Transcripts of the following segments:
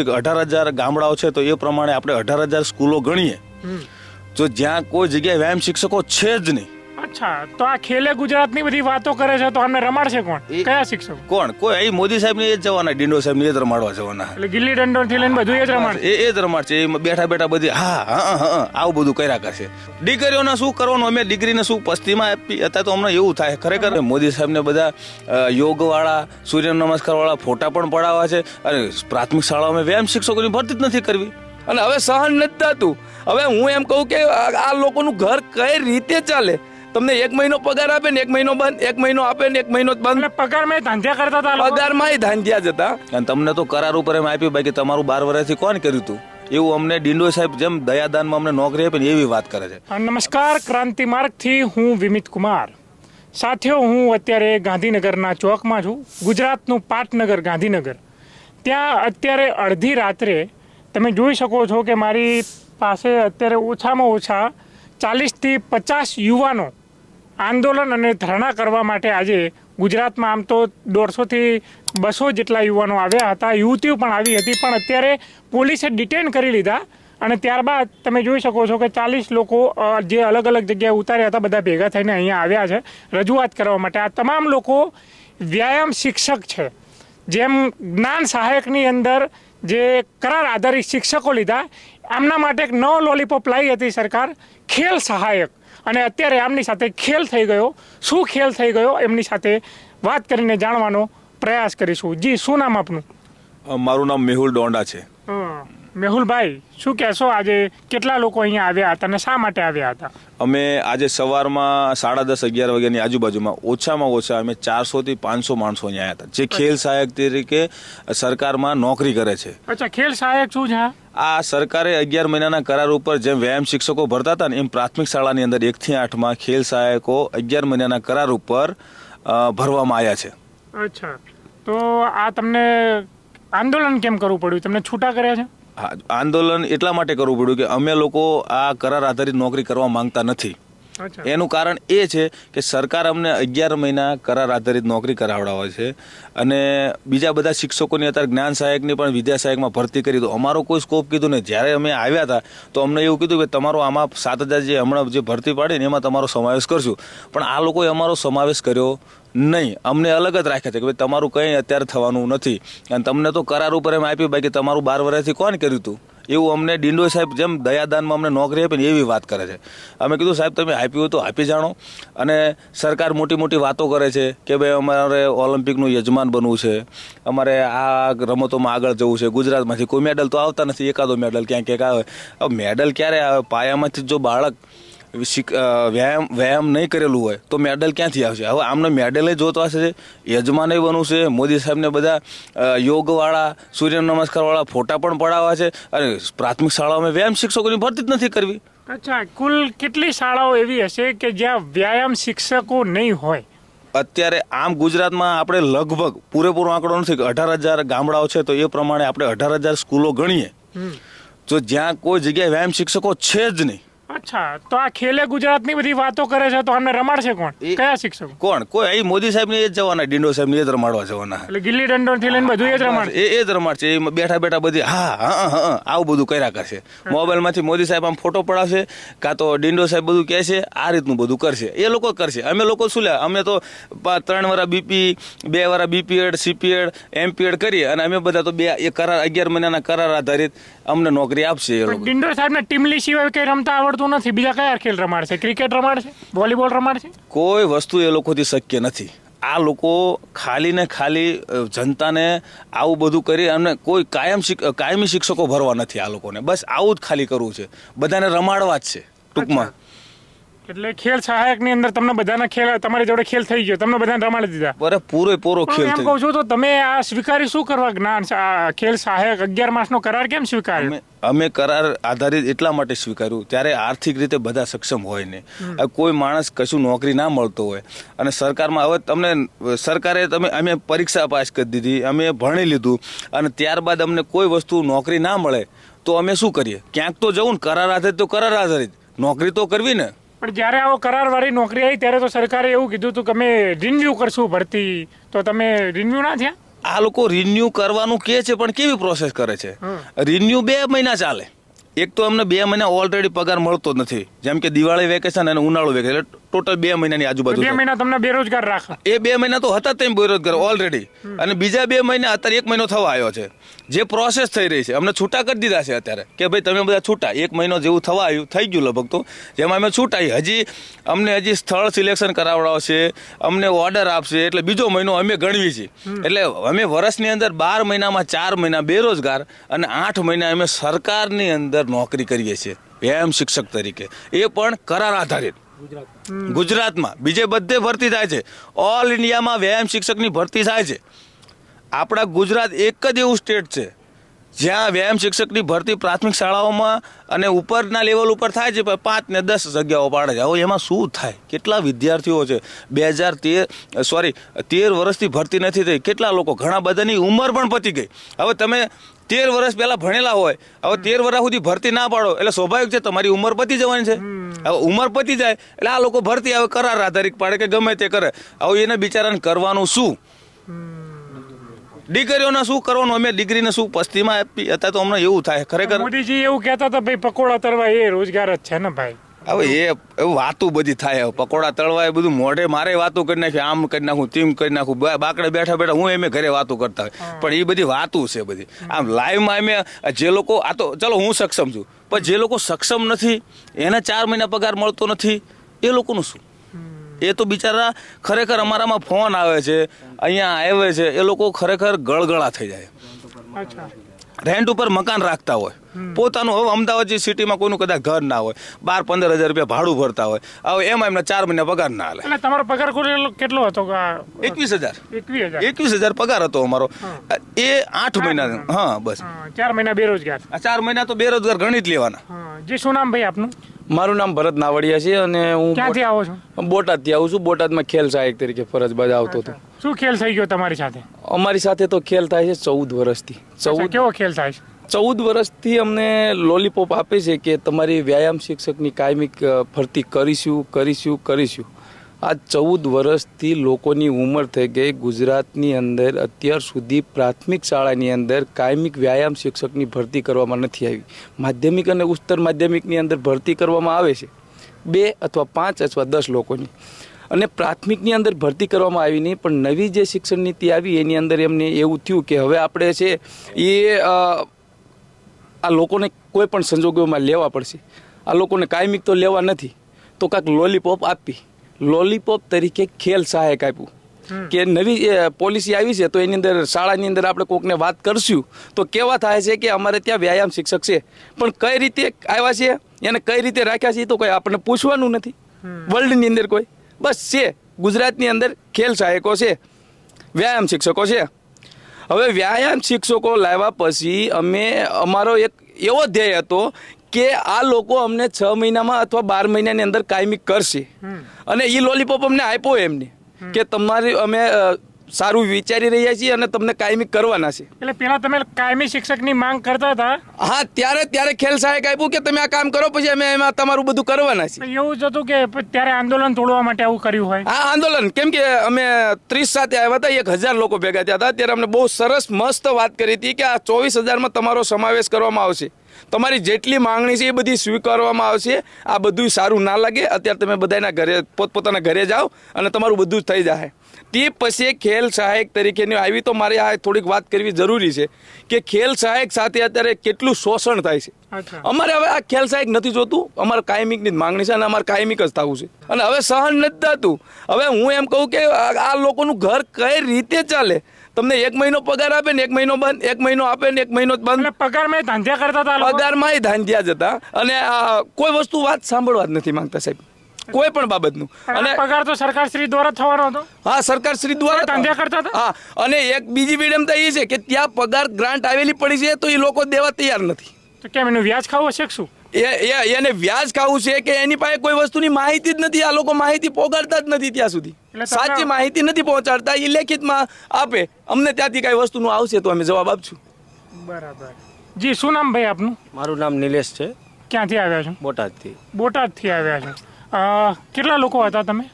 અઢાર હજાર ગામડાઓ છે તો એ પ્રમાણે આપણે અઢાર હજાર સ્કૂલો ગણીએ. તો જ્યાં કોઈ જગ્યાએ વ્યાયામ શિક્ષકો છે જ નહીં. અચ્છા તો આ ખેલે ગુજરાતની બધી વાતો કરે છે તો અમને રમાડશે કોણ? એ- કયા શિક્ષકો? કોણ? કોઈ અહીં મોદી સાહેબ ને એ જ જવાના ડિંડો સાહેબને એ જ રમાડવા જવાના. એટલે ગિલ્લી દંડો થી લઈને બધું એ જ રમાડશે? એ એ જ રમાડ છે એમાં બેઠા બેઠા બધી હા હા હા આવું બધું કર્યા કરશે. દીકરીઓને શું કરવાનું? અમે દીકરીને શું પસ્તીમાં આપી? અત્યારે તો અમને એવું થાય ખરેખર મોદી સાહેબને બધા અ, યોગવાળા સૂર્ય નમસ્કાર વાળા ફોટા પણ પડાવવા છે અને પ્રાથમિક શાળાઓમાં વ્યાયામ શિક્ષકોની ભરતી જ નથી કરવી. અને હવે સહન નથી થતું. હવે હું એમ કહું કે આ આ લોકોનું ઘર કઈ રીતે ચાલે? તમને એક મહિનો પગાર આપે ને એક મહિનો બંધ એક મહિનો આપે ને એક મહિનો બંધ. પગારમાં ધાંધ્યા કરતા હતા પગારમાં ધાંધ્યા જતા અને તમને તો કરાર ઉપર એમ આપ્યું બાકી તમારું બાર વર્ષથી કોણ કર્યું હતું એવું અમને ડિંડો સાહેબ જેમ દયાદાનમાં અમને નોકરી આપી ને એવી વાત કરે છે. નમસ્કાર ક્રાંતિ માર્ગથી હું વિમિત કુમાર. સાથીઓ હું અત્યારે ગાંધીનગરના ચોકમાં છું. ગુજરાતનું પાટનગર ગાંધીનગર. ત્યાં અત્યારે અડધી રાત્રે તમે જોઈ શકો છો કે મારી પાસે અત્યારે ઓછામાં ઓછા ચાલીસથી પચાસ યુવાનો આંદોલન અને ધરણા કરવા માટે આજે ગુજરાતમાં આમ તો દોઢસોથી બસો જેટલા યુવાનો આવ્યા હતા. યુવતીઓ પણ આવી હતી, પણ અત્યારે પોલીસે ડિટેન કરી લીધા અને ત્યારબાદ તમે જોઈ શકો છો કે ચાલીસ લોકો જે અલગ અલગ જગ્યાએ ઉતાર્યા હતા, બધા ભેગા થઈને અહીંયા આવ્યા છે રજૂઆત કરવા માટે. આ તમામ લોકો વ્યાયામ શિક્ષક છે. જેમ જ્ઞાન સહાયકની અંદર જે કરાર આધારિત શિક્ષકો લીધા, આમના માટે એક નવો લોલીપોપ લાવી હતી સરકાર, ખેલ સહાયક. અને અત્યારે આમની સાથે ખેલ થઈ ગયો. શું ખેલ થઈ ગયો એમની સાથે વાત કરીને જાણવાનો પ્રયાસ કરીશું. જી શું નામ આપનું? મારું નામ મેહુલ ડોંડા છે. મેહુલભાઈ શું કહેશો આજે કેટલા લોકો અહીંયા આવ્યા હતા અને શા માટે આવ્યા હતા? અમે આજે સવારમાં સાડા દસ અગિયાર વાગ્યાની આજુબાજુમાં ઓછામાં ઓછા અમે ચારસોથી પાંચસો માણસો અહીંયા આવ્યા હતા જે ખેલ સહાયક તરીકે સરકારમાં નોકરી કરે છે. અચ્છા ખેલ સહાયક શું છે આ? સરકારે અગિયાર મહિનાના કરાર ઉપર જેમ વ્યાયામ શિક્ષકો ભરતા હતા ને એમ પ્રાથમિક શાળાની અંદર એકથી આઠમાં ખેલ સહાયકો અગિયાર મહિનાના કરાર ઉપર ભરવામાં આવ્યા છે. અચ્છા. તો આ તમને આંદોલન કેમ કરવું પડ્યું? તમને છૂટા કર્યા છે? આંદોલન એટલા માટે કરવું પડ્યું કે અમે લોકો આ કરાર આધારિત નોકરી કરવા માંગતા નથી. એનું કારણ એ છે કે સરકાર અમને અગિયાર મહિના કરાર આધારિત નોકરી કરાવડાવે છે અને બીજા બધા શિક્ષકોની અત્યારે જ્ઞાન સહાયકની પણ વિદ્યા સહાયકમાં ભરતી કરી. તો અમારો કોઈ સ્કોપ કીધું નહીં. જ્યારે અમે આવ્યા હતા, તો અમને એવું કીધું કે તમારો આમાં સાત હજાર જે હમણાં જે ભરતી પાડી ને એમાં તમારો સમાવેશ કરશું. પણ આ લોકોએ અમારો સમાવેશ કર્યો નહીં. અમને અલગ જ રાખ્યા છે કે ભાઈ તમારું કંઈ અત્યારે થવાનું નથી. અને તમને તો કરાર ઉપર એમ આપ્યું બાકી તમારું બાર વર્ષથી કોણ કર્યું હતું એવું અમને ડિંડો સાહેબ જેમ દયાદાનમાં અમને નોકરી આપી ને એવી વાત કરે છે. અમે કીધું, સાહેબ, તમે આપ્યું તો આપી જાણો. અને સરકાર મોટી મોટી વાતો કરે છે કે ભાઈ, અમારે ઓલિમ્પિકનું યજમાન બનવું છે. અમારે આ રમતોમાં આગળ જવું છે. ગુજરાતમાંથી કોઈ મેડલ તો આવતા નથી. એકાદો મેડલ ક્યાંક ક્યાંક આવે. મેડલ ક્યારે આવે? પાયામાંથી જો બાળક વ્યાયામ વ્યાયામ નહીં કરેલું હોય તો મેડલ ક્યાંથી આવશે? હવે આમને મેડલે જોતવા હશે યજમાને બનવું છે મોદી સાહેબને બધા યોગવાળા સૂર્ય નમસ્કારવાળા ફોટા પણ પડાવવા છે અને પ્રાથમિક શાળાઓમાં વ્યાયામ શિક્ષકોની ભરતી જ નથી કરવી. અચ્છા કુલ કેટલી શાળાઓ એવી હશે કે જ્યાં વ્યાયામ શિક્ષકો નહીં હોય? અત્યારે આમ ગુજરાતમાં આપણે લગભગ પૂરેપૂરો આંકડો નથી કે અઢાર હજાર ગામડાઓ છે તો એ પ્રમાણે આપણે અઢાર હજાર સ્કૂલો ગણીએ. તો જ્યાં કોઈ જગ્યાએ વ્યાયામ શિક્ષકો છે જ નહીં અચ્છા તો આ ખેલે ગુજરાતની બધી વાતો કરે છે તો અમને રમાડશે કોણ? કયા શિક્ષક? કોણ? કોઈ અહીં મોદી સાહેબ એ જ જવાના ડિંડો સાહેબ એ જ રમાડવા જવાના. એટલે ગિલ્લી દંડો થી લઈને બધું એ જ રમાડશે? એ એ જ રમાડશે. એ બેઠા બેઠા બધી હા હા હા આવું બધું કર્યા કરશે. મોબાઈલમાંથી મોદી સાહેબ આમ ફોટો પડાવશે કાં તો ડિંડો સાહેબ બધું કહેશે આ રીતનું બધું કરશે. એ લોકો કરશે. અમે લોકો શું લે અમે તો ત્રણ વાળા બીપી બે વાળા બીપીએડ સીપીએડ એમપીએડ કરીએ અને અમે બધા તો બે એ કરાર અગિયાર મહિનાના કરાર આધારિત અમને નોકરી આપશે એ લોકો. ડિંડો સાહેબ ને ટીમલી સિવાય કઈ રમતા આવડતું નથી? બીજા કયા ખેલ રમાડશે? ક્રિકેટ રમાડશે? વોલીબોલ રમાડશે? કોઈ વસ્તુ એ લોકોથી શક્ય નથી. આ લોકો ખાલી ને ખાલી જનતાને આવું બધું કરી અને કોઈ કાયમ કાયમી શિક્ષકો ભરવા નથી આ લોકોને. બસ આવું જ ખાલી કરવું છે. બધાને રમાડવા જ છે ટૂંકમાં. એટલે ખેલ સહાયકની અંદર તમને બધાના ખેલ તમારી જોડે ખેલ થઈ ગયો તમને બધાને રમાડી દીધા. બરે પૂરેપૂરો પૂરો ખેલ એમ થઈ કહું છું તો તમે આ સ્વીકારી શું કરવા જ્ઞાન ખેલ સહાયક અગિયાર માસનો કરાર કેમ સ્વીકાર્યો? અમે અમે કરાર આધારિત એટલા માટે સ્વીકાર્યું ત્યારે આર્થિક રીતે બધા સક્ષમ હોય ને. કોઈ માણસ કશું નોકરી ના મળતો હોય. અને સરકારમાં હવે તમને સરકારે તમે અમે પરીક્ષા પાસ કરી દીધી અમે ભણી લીધું અને ત્યારબાદ અમને કોઈ વસ્તુ નોકરી ના મળે તો અમે શું કરીએ? ક્યાંક તો જવું ને કરાર આધારિત તો કરાર આધારિત. નોકરી તો કરવી ને. પણ જ્યારે આવો કરારવાળી નોકરી આવી ત્યારે તો સરકારે એવું કીધું હતું કે અમે રિન્યુ કરશું ભરતી. તો તમે રિન્યુ ના થયા? આ લોકો રિન્યુ કરવાનું કે છે પણ કેવી પ્રોસેસ કરે છે? રિન્યુ બે મહિના ચાલે. એક તો અમને બે મહિના ઓલરેડી પગાર મળતો જ નથી. જેમ કે દિવાળી વેકેશન અને ઉનાળુ વેકેશન એટલે ટોટલ બે મહિનાની આજુબાજુ બે મહિના તમને બેરોજગાર રાખો. એ બે મહિના તો હતા તેમ બેરોજગાર ઓલરેડી અને બીજા બે મહિના અત્યારે એક મહિનો થવા આવ્યો છે. જે પ્રોસેસ થઈ રહી છે. અમને છૂટા કરી દીધા છે અત્યારે. કે ભાઈ તમે બધા છૂટા. એક મહિનો જેવું થવા આવ્યું થઈ ગયું લગભગ તો. જેમાં અમે છૂટાઈ. હજી અમને હજી સ્થળ સિલેક્શન કરાવડાવશે અમને ઓર્ડર આપશે. એટલે બીજો મહિનો અમે ગણવી છીએ એટલે અમે વર્ષની અંદર બાર મહિનામાં ચાર મહિના બેરોજગાર અને આઠ મહિના અમે સરકારની અંદર નોકરી કરીએ છીએ. વ્યાયામ શિક્ષક તરીકે. એ પણ કરાર આધારિત. ગુજરાતમાં. બીજે બધે ભરતી થાય છે. ઓલ ઇન્ડિયામાં વ્યાયામ શિક્ષકની ભરતી થાય છે. આપણા ગુજરાત એક જ એવું સ્ટેટ છે, જ્યાં વ્યાયામ શિક્ષકની ભરતી પ્રાથમિક શાળાઓમાં અને ઉપરના લેવલ ઉપર થાય છે પાંચ ને દસ જગ્યાઓ પાડે છે. હવે એમાં શું થાય? કેટલા વિદ્યાર્થીઓ છે? બે હજાર તેર સોરી તેર વર્ષથી ભરતી નથી થઈ. કેટલા લોકો? ઘણા બધાની ઉંમર પણ પતી ગઈ. હવે તમે તેર વર્ષ પહેલા ભણેલા હોય હવે તેર વર્ષ સુધી ભરતી ના પાડો એટલે સ્વાભાવિક છે તમારી ઉંમર પતી જવાની છે. હવે ઉંમર પતી જાય એટલે આ લોકો ભરતી આવે કરાર આધારિત પાડે કે ગમે તે કરે. હવે એને બિચારાને કરવાનું શું? દીકરીઓને શું કરવાનું? અમે દીકરીને શું પસ્તીમાં આપી? અત્યારે તો અમને એવું થાય ખરેખર. મોદીજી એવું કહેતા હતા ભાઈ પકોડા તરવા એ રોજગાર જ છે ને ભાઈ. હવે એ એવું વાતું બધી થાય પકોડા તળવા એ બધું મોઢે મારે વાતું કરી નાખી આમ કરી નાખું તેમ કરી નાખું બાકડે બેઠા બેઠા હું એમે ઘરે વાતું કરતા પણ એ બધી વાતું છે બધી. આમ લાઈવમાં અમે જે લોકો આ તો ચલો હું સક્ષમ છું પણ જે લોકો સક્ષમ નથી એને ચાર મહિના પગાર મળતો નથી એ લોકોનું શું? એ તો બિચારા ખરેખર અમારામાં ફોન આવે છે અહીંયા આવે છે એ લોકો ખરેખર ગળગળા થઈ જાય. અચ્છા. રેન્ટ ઉપર મકાન રાખતા હોય. પોતાનું હવે અમદાવાદ જે સિટીમાં કોઈનું કદાચ ઘર ના હોય બાર પંદર હજાર રૂપિયા ભાડું ભરતા હોય. હવે એમાં એમને ચાર મહિના પગાર ના હાલે. તમારો પગાર કુલ કેટલો હતો? એકવીસ હજાર. એકવીસ હજાર. પગાર હતો અમારો. એ આઠ મહિના હા બસ. ચાર મહિના બેરોજગાર. ચાર મહિના તો બેરોજગાર ગણી જ લેવાના. જે શું નામ ભાઈ આપનું? મારું નામ ભરત નાવડિયા છે અને હું ક્યાંથી આવો છો? બોટાદથી આવું છું. બોટાદમાં ખેલ સહાયક તરીકે ફરજ બજાવતો હતો. શું ખેલ થઈ ગયો તમારી સાથે? અમારી સાથે તો ખેલ થાય છે ચૌદ વર્ષથી. ચૌદ કેવો ખેલ થાય છે? ચૌદ વર્ષથી અમને લોલીપોપ આપે છે કે તમારી વ્યાયામ શિક્ષકની કાયમિક ફરતી ભરતી કરીશું કરીશું કરીશું. આ ચૌદ વર્ષથી લોકોની ઉંમર થઈ ગઈ. ગુજરાતની અંદર અત્યાર સુધી પ્રાથમિક શાળાની અંદર કાયમિક વ્યાયામ શિક્ષકની ભરતી કરવામાં નથી આવી. માધ્યમિક અને ઉચ્ચતર માધ્યમિકની અંદર ભરતી કરવામાં આવે છે. બે અથવા પાંચ અથવા દસ લોકોની. અને પ્રાથમિકની અંદર ભરતી કરવામાં આવી નહીં પણ નવી જે શિક્ષણ નીતિ આવી એની અંદર એમને એવું થયું કે હવે આપણે છે એ આ લોકોને કોઈ પણ સંજોગોમાં લેવા પડશે. આ લોકોને કાયમિક તો લેવા નથી તો કાંક લોલીપોપ આપી. લોલીપોપ તરીકે ખેલ સહાયક આપ્યું. કે નવી પોલિસી આવી છે તો એની અંદર શાળાની અંદર આપણે કોકને વાત કરશું તો કેવા થાય છે કે અમારે ત્યાં વ્યાયામ શિક્ષક છે. પણ કઈ રીતે આવ્યા છે એને કઈ રીતે રાખ્યા છે એ તો કોઈ આપણને પૂછવાનું નથી. વર્લ્ડની અંદર કોઈ. બસ છે. ગુજરાતની અંદર ખેલ સહાયકો છે. વ્યાયામ શિક્ષકો છે. હવે વ્યાયામ શિક્ષકો લાવ્યા પછી અમે અમારો એક એવો ધ્યેય હતો કે આ લોકો અમને છ મહિનામાં અથવા બાર મહિનાની અંદર કાયમી કરશે. અને એ લોલીપોપ અમને આપ્યો એમને કે તમારી અમે સારું વિચારી રહ્યા છીએ અને તમને કાયમી કરવાના છે. એટલે પેલા તમે કાયમી શિક્ષકની માંગ કરતા હતા. હા ત્યારે ત્યારે ખેલ સહાયક આપ્યું કે તમે આ કામ કરો પછી અમે એમાં તમારું બધું કરવાના છે એવું જ હતું કે ત્યારે આંદોલન તોડવા માટે આવું કર્યું હોય. હા આંદોલન. કેમ કે અમે ત્રીસ સાથે આવ્યા હતા એક હજાર લોકો ભેગા થયા હતા. ત્યારે અમને બહુ સરસ મસ્ત વાત કરી હતી કે આ ચોવીસ હજારમાં તમારો સમાવેશ કરવામાં આવશે. તમારી જેટલી માંગણી છે એ બધી સ્વીકારવામાં આવશે. આ બધું સારું ના લાગે. અત્યારે તમે બધાના ઘરે પોતપોતાના ઘરે જાઓ અને તમારું બધું થઈ જાય તે પછી ખેલ સહાયક તરીકેની આવી. તો મારે આ થોડીક વાત કરવી જરૂરી છે કે ખેલ સહાયક સાથે અત્યારે કેટલું શોષણ થાય છે. અમારે હવે આ ખેલ સહાયક નથી જોતું. અમારે કાયમિકની જ માંગણી છે અને અમારે કાયમિક જ થવું છે. અને હવે સહન નથી થતું. હવે હું એમ કહું કે આ લોકોનું ઘર કઈ રીતે ચાલે? તમને એક મહિનો પગાર આપે ને એક મહિનો બંધ એક મહિનો આપે ને એક મહિનો બંધ. પગારમાં ધાંધ્યા કરતા હતા પગારમાં ધાંધ્યા જ જતા અને કોઈ વસ્તુ વાત સાંભળવા જ નથી માંગતા સાહેબ. કોઈ પણ બાબતનું. અને પગાર તો સરકાર શ્રી દ્વારા થવાનો હતો? હા સરકાર શ્રી દ્વારા ધંધા કરતા હતા? હા અને એક બીજી વિડમતા એ છે કે ત્યાં પગાર ગ્રાન્ટ આવેલી પડી છે તો એ લોકો દેવા તૈયાર નથી. તો કેમ એનું વ્યાજ ખાવું હશે શું? એ એ- એને વ્યાજ ખાવું છે કે એની પાસે કોઈ વસ્તુની માહિતી જ નથી આ લોકો માહિતી પહોંચાડતા જ નથી ત્યાં સુધી. એટલે સાચી માહિતી નથી પહોંચાડતા એ લેખિતમાં આપે. અમને ત્યાંથી કઈ વસ્તુનું આવશે તો અમે જવાબ આપશું. બરાબર. જી શું નામ ભાઈ આપનું? મારું નામ નિલેશ છે. ક્યાંથી આવ્યા છો? બોટાદથી. બોટાદથી આવ્યા છો. કેટલા લોકો હતા તમે?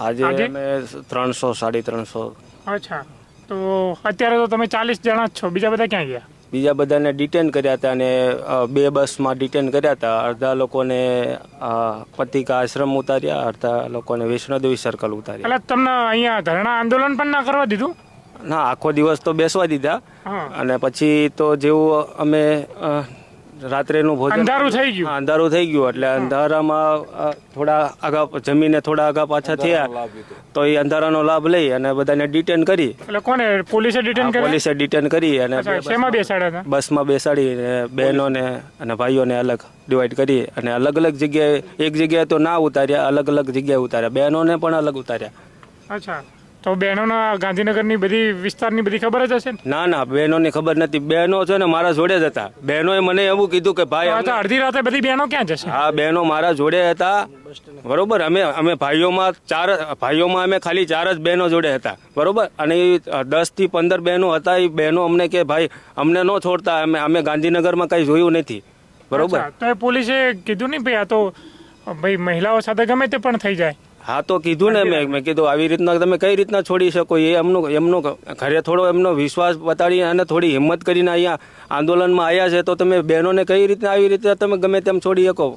આજે આજે? અમે ત્રણસો સાડી ત્રણસો. અચ્છા. તો અત્યારે તો તમે ચાલીસ જણા જ છો. બીજા બધા ક્યાં ગયા? બીજા બધાને ડિટેન કર્યા હતા અને બે બસમાં ડિટેન કર્યા હતા. અડધા લોકોને પતિકા આશ્રમ ઉતાર્યા અડધા લોકોને વૈષ્ણોદેવી સર્કલ ઉતાર્યા. એટલે તમને અહીંયા ધરણા આંદોલન પણ ના કરવા દીધું? ના આખો દિવસ તો બેસવા દીધા. અને પછી તો જેવું અમે રાત્રેનું ભોજન અંધારું થઈ ગયું. હા, અંધારું થઈ ગયું એટલે અંધારામાં અ, થોડા આગા જમીને થોડા આગા પાછા થયા. તો એ અંધારાનો લાભ લઈ અને બધાને ડિટેન કરી. એટલે કોને? પોલીસે ડિટેન કર્યા? પોલીસે ડિટેન કરી અને અચ્છા શેમાં બેસાડ્યા હતા? બસમાં બેસાડી બહેનોને અને ભાઈઓને અલગ ડિવાઈડ કરી અને અલગ અલગ જગ્યાએ એક જગ્યાએ તો ના ઉતાર્યા અલગ અલગ જગ્યાએ ઉતાર્યા. બહેનોને પણ અલગ ઉતાર્યા. અચ્છા. તો બહેનોના ગાંધીનગરની બધી વિસ્તારની બધી ખબર જ હશે ને? ના ના બહેનોની ખબર નથી. બહેનો છે ને મારા જોડે જ હતા. બહેનોએ મને એવું કીધું કે ભાઈ અમને- અડધી રાતે બધી બહેનો ક્યાં જશે? આ બહેનો મારા જોડે હતા. બરોબર અમે અમે ભાઈઓમાં ચાર ભાઈઓમાં અમે ખાલી ચાર જ બહેનો જોડે હતા. બરોબર? અને એ દસથી પંદર બહેનો હતા. એ બહેનો અમને કે ભાઈ અમને ન છોડતા. અમે અમે ગાંધીનગરમાં કઈ જોયું નથી. બરોબર? અચ્છા, તો એ પોલીસે કીધું નહીં ભાઈ આ તો ભાઈ મહિલાઓ સાથે ગમે તે પણ થઈ જાય. હા, તો કીધું ને મેં મેં કીધું, આવી રીતના તમે કઈ રીતના છોડી શકો? એ એમનું, એમનો ઘરે થોડો એમનો વિશ્વાસ બતાડી અને થોડી હિંમત કરીને અહીંયા આંદોલનમાં આવ્યા છે, તો તમે બહેનોને કઈ રીતના, આવી રીતે તમે ગમે તેમ છોડી શકો?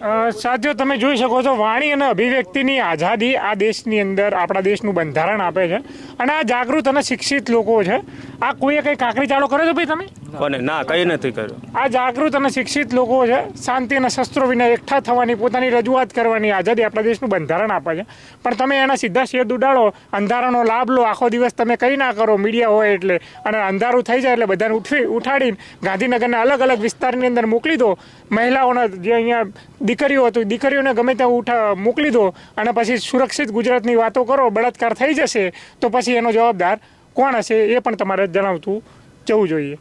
સાથીઓ તમે જોઈ શકો છો વાણી અને અભિવ્યક્તિની આઝાદી આ દેશની અંદર આપણા દેશનું બંધારણ આપે છે. અને આ જાગૃત અને શિક્ષિત લોકો છે. આ કોઈએ કઈ કાંકરી ચાળો કર્યો છે ભાઈ તમે? કોને? ના કઈ નથી કર્યું. આ જાગૃત અને શિક્ષિત લોકો છે. શાંતિ અને શસ્ત્રો વિના એકઠા થવાની પોતાની રજૂઆત કરવાની આઝાદી આપણા દેશનું બંધારણ આપે છે. પણ તમે એના સીધા શેદ ઉડાડો અંધારાનો લાભ લો આખો દિવસ તમે કંઈ ના કરો મીડિયા હોય એટલે અને અંધારું થઈ જાય એટલે બધાને ઉઠવી ઉઠાડીને ગાંધીનગરના અલગ અલગ વિસ્તારની અંદર મોકલી દો. મહિલાઓના જે અહીંયા દીકરીઓ હતી. દીકરીઓને ગમે ત્યાં ઉઠા મોકલી દો અને પછી સુરક્ષિત ગુજરાતની વાતો કરો, બળાત્કાર થઈ જશે તો પછી એનો જવાબદાર કોણ હશે એ પણ તમારે જણાવતું જવું જોઈએ.